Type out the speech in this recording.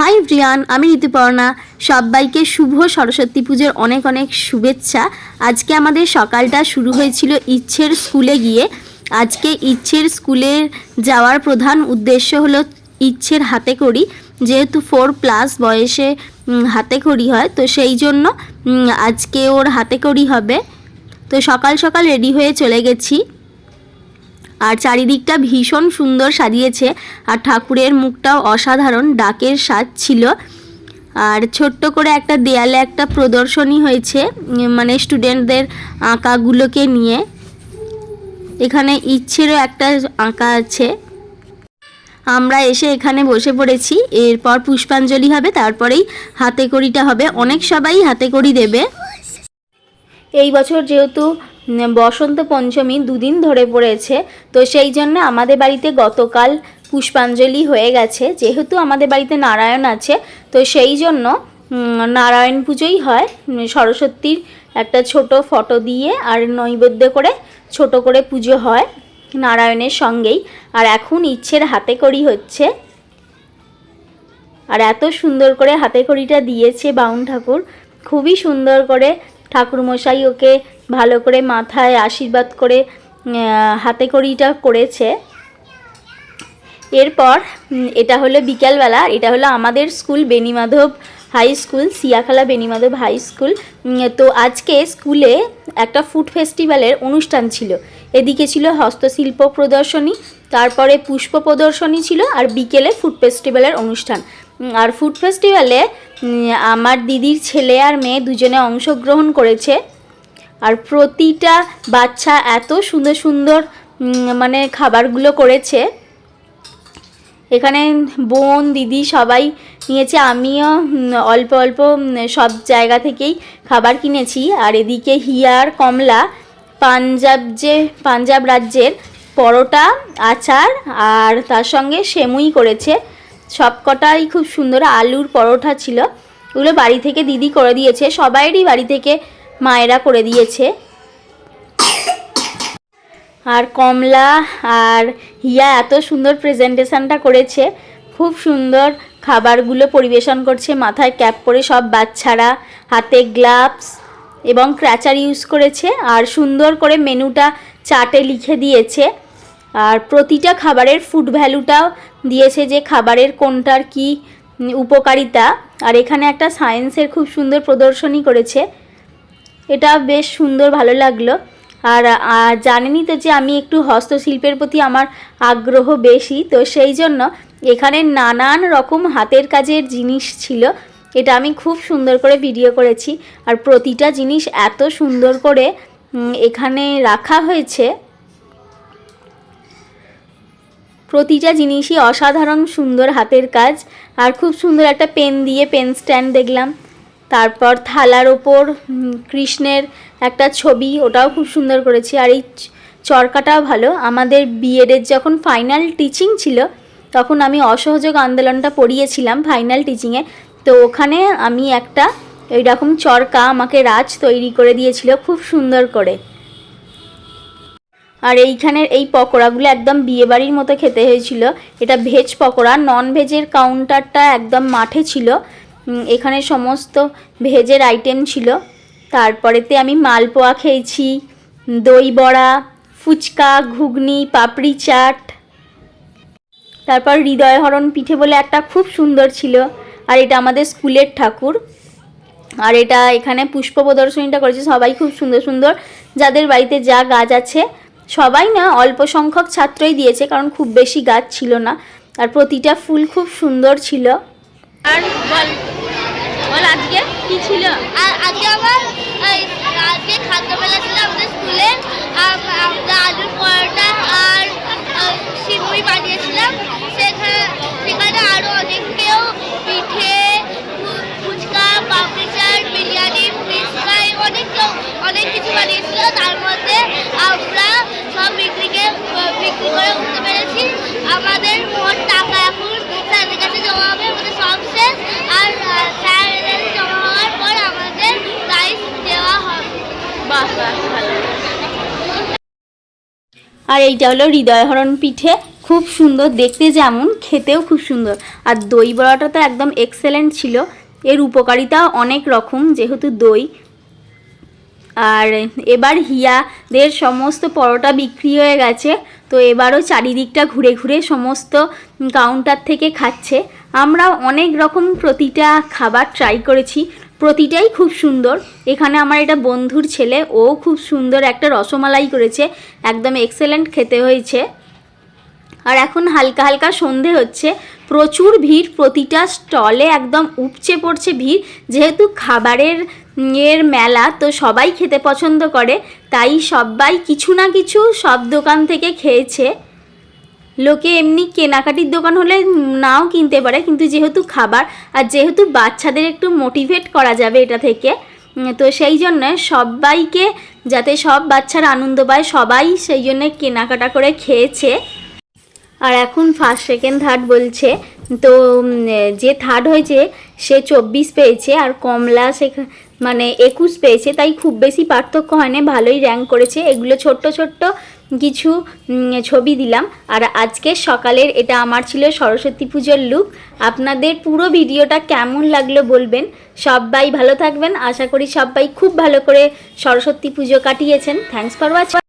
High Priyan আমি ঋতুপর্ণা। সবাইকে শুভ সরস্বতী পুজোর অনেক অনেক শুভেচ্ছা। আজকে আমাদের সকালটা শুরু হয়েছিল ইচ্ছের স্কুলে গিয়ে। আজকে ইচ্ছের স্কুলে যাওয়ার প্রধান উদ্দেশ্য হলো ইচ্ছের হাতে করি। যেহেতু ফোর প্লাস বয়সে হাতে করি হয়, তো সেই জন্য আজকে ওর হাতে করি হবে। তো সকাল সকাল রেডি হয়ে চলে গেছি। আর চারিদিকটা ভীষণ সুন্দর সাজিয়েছে। আর ঠাকুরের মুখটাও অসাধারণ, ডাকের সাজ ছিল। আর ছোট্ট করে একটা দেয়ালে একটা প্রদর্শনী হয়েছে মানে স্টুডেন্টদের আঁকাগুলোকে নিয়ে। এখানে ইচ্ছেরও একটা আঁকা আছে। আমরা এসে এখানে বসে পড়েছি। এরপর পুষ্পাঞ্জলি হবে, তারপরেই হাতে কড়িটা হবে। অনেক সবাই হাতে কড়ি দেবে। এই বছর যেহেতু বসন্ত পঞ্চমী দুদিন ধরে পড়েছে। তো সেই জন্য আমাদের বাড়িতে গতকাল পুষ্পাঞ্জলি হয়ে গেছে। যেহেতু আমাদের বাড়িতে নারায়ণ আছে, তো সেই জন্য নারায়ণ পুজোই হয়। সরস্বতীর একটা ছোট ফটো দিয়ে আর নৈবেদ্য করে ছোট করে পুজো হয় নারায়ণের সঙ্গেই। আর এখন ইচ্ছের হাতে করি হচ্ছে। আর এত সুন্দর করে হাতে কড়িটা দিয়েছে বাউন ঠাকুর। খুবই সুন্দর করে ঠাকুরমশাই ওকে ভালো করে মাথায় আশীর্বাদ করে হাতে কড়িটা করেছে। এরপর এটা হলো বিকালবেলা এটা হলো আমাদের school Benimadhab high school, Siyakhala Benimadhab high school. তো আজকে স্কুলে একটা ফুড ফেস্টিভ্যালের অনুষ্ঠান ছিল। এদিকে ছিল হস্তশিল্প প্রদর্শনী, তারপরে পুষ্প প্রদর্শনী ছিল, আর বিকেলে ফুড ফেস্টিভ্যালের অনুষ্ঠান। আর ফুড ফেস্টিভ্যালে আমার দিদির ছেলে আর মেয়ে দুজনে অংশগ্রহণ করেছে। আর প্রতিটা বাচ্চা এত সুন্দর সুন্দর মানে খাবারগুলো করেছে। এখানে বোন, দিদি সবাই নিয়েছে। আমিও অল্প অল্প সব জায়গা থেকেই খাবার কিনেছি। আর এদিকে হিয়ার কমলা পাঞ্জাব যে, পাঞ্জাব রাজ্যের পরোটা, আচার আর তার সঙ্গে সেমুই করেছে। সবকটাই খুব সুন্দর আলুর পরোটা ছিল। ওগুলো বাড়ি থেকে দিদি করে দিয়েছে। সবাইরই বাড়ি থেকে মায়েরা করে দিয়েছে। আর কমলা আর হিয়া এত সুন্দর প্রেজেন্টেশনটা করেছে। খুব সুন্দর খাবারগুলো পরিবেশন করছে, মাথায় ক্যাপ পরে সব বাচ্চারা, হাতে গ্লাভস এবং ক্র্যাচার ইউজ করেছে। আর সুন্দর করে মেনুটা চার্টে লিখে দিয়েছে। আর প্রতিটা খাবারের ফুড ভ্যালুটাও দিয়েছে যে খাবারের কোনটার কি উপকারিতা। আর এখানে একটা সায়েন্সের খুব সুন্দর প্রদর্শনী করেছে। এটা বেশ সুন্দর, ভালো লাগল। আর জানেনই তো যে আমি একটু হস্তশিল্পের প্রতি আমার আগ্রহ বেশি, তো সেই জন্য এখানে নানান রকম হাতের কাজের জিনিস ছিল। এটা আমি খুব সুন্দর করে ভিডিও করেছি। আর প্রতিটা জিনিস এত সুন্দর করে এখানে রাখা হয়েছে। প্রতিটা জিনিসই অসাধারণ সুন্দর হাতের কাজ। আর খুব সুন্দর একটা পেন দিয়ে, পেন স্ট্যান্ড দেখলাম। তারপর থালার ওপর কৃষ্ণের একটা ছবি, ওটাও খুব সুন্দর করেছি। আর এই চরকাটাও ভালো। আমাদের বিএডের যখন ফাইনাল টিচিং ছিল, তখন আমি অসহযোগ আন্দোলনটা পড়িয়েছিলাম ফাইনাল টিচিংয়ে তো ওখানে আমি একটা ওই রকম চরকা আমাকে রাজ তৈরি করে দিয়েছিল খুব সুন্দর করে। আর এইখানের এই পকোড়াগুলো একদম বিয়েবাড়ির মতো খেতে হয়েছিল। এটা ভেজ পকোড়া নন ভেজের কাউন্টারটা একদম মাঠে ছিল। এখানে সমস্ত ভেজের আইটেম ছিল। তারপরেতে আমি মালপোয়া খেয়েছি, দই বড়া, ফুচকা, ঘুগনি, পাপড়ি চাট। তারপর হৃদয়হরণ পিঠে বলে একটা খুব সুন্দর ছিল, আর এটা আমাদের স্কুলের ঠাকুর। আর এটা এখানে পুষ্প প্রদর্শনীটা করেছে, সবাই খুব সুন্দর সুন্দর। যাদের বাড়িতে যা গাছ আছে, সবাই না অল্প সংখ্যক ছাত্রই দিয়েছে, কারণ খুব বেশি গাছ ছিল না। আর প্রতিটা ফুল খুব সুন্দর ছিল। আর বল আজকে কি ছিল? আর আজকে আমার আজকে খাদ্যবেলা ছিল আমাদের স্কুলে। আর আলুর পরোটা আর আহ, সিমুই বানিয়েছিলাম সেখানে সেখানে আরও অনেক কেউ পিঠে ফু- ফুচকা পাপড়ি চাট বিরিয়ানি ফিশ ফ্রাই অনেক কেউ অনেক কিছু বানিয়েছিল তার মধ্যে আমরা সব বিক্রিকে বিক্রি করে উঠতে পেরেছি আমাদের মোট টাকা এখন স্যারের কাছে জমা হবে আমাদের সব শেষ আর আহ, স্যারের কাছে জমা হওয়ার পর আমাদের প্রাইজ দেওয়া হবে বাহ বাহ ভালো আর এইটা হলো হৃদয়হরণ পিঠে। খুব সুন্দর, দেখতে যেমন, খেতেও খুব সুন্দর। আর দই বড়াটা তো একদম এক্সেলেন্ট ছিল। এর উপকারিতা অনেক রকম, যেহেতু দই। আর এবার হিয়াদের সমস্ত পরোটা বিক্রি হয়ে গেছে। তো এবারও চারিদিকটা ঘুরে ঘুরে সমস্ত কাউন্টার থেকে খাচ্ছে। আমরা অনেক রকম প্রতিটা খাবার ট্রাই করেছি। প্রতিটাই খুব সুন্দর। এখানে আমার এটা বন্ধুর ছেলে, ও খুব সুন্দর একটা রসমালাই করেছে, একদম এক্সেলেন্ট খেতে হয়েছে। আর এখন হালকা হালকা সন্ধে হচ্ছে, প্রচুর ভিড়, প্রতিটা স্টলে একদম উপচে পড়ছে ভিড়, যেহেতু খাবারের এর মেলা, তো সবাই খেতে পছন্দ করে, তাই সবাই কিছু না কিছু সব দোকান থেকে খেয়েছে। লোকে এমনি কেনাকাটির দোকান হলে নাও কিনতে পারে, কিন্তু যেহেতু খাবার আর যেহেতু বাচ্চাদের একটু মোটিভেট করা যাবে এটা থেকে তো সেই জন্য সবাইকে যাতে সব বাচ্চারা আনন্দ পায়, সবাই সেই জন্য কেনাকাটা করে খেয়েছে। আর এখন ফার্স্ট সেকেন্ড থার্ড বলছে, তো যে থার্ড হয়েছে সে চব্বিশ পেয়েছে আর কমলা সেখা মানে একুশ পেয়েছে, তাই খুব বেশি পার্থক্য হয় না ভালোই র্যাঙ্ক করেছে। এগুলো ছোট্ট ছোট্ট কিছু ছবি দিলাম। আর আজকে সকালের এটা আমার ছিল সরস্বতী পুজোর লুক আপনাদের পুরো ভিডিওটা কেমন লাগল বলবেন। সবাই ভালো থাকবেন। আশা করি সবাই খুব ভালো করে সরস্বতী পুজো কাটিয়েছেন। Thanks for watch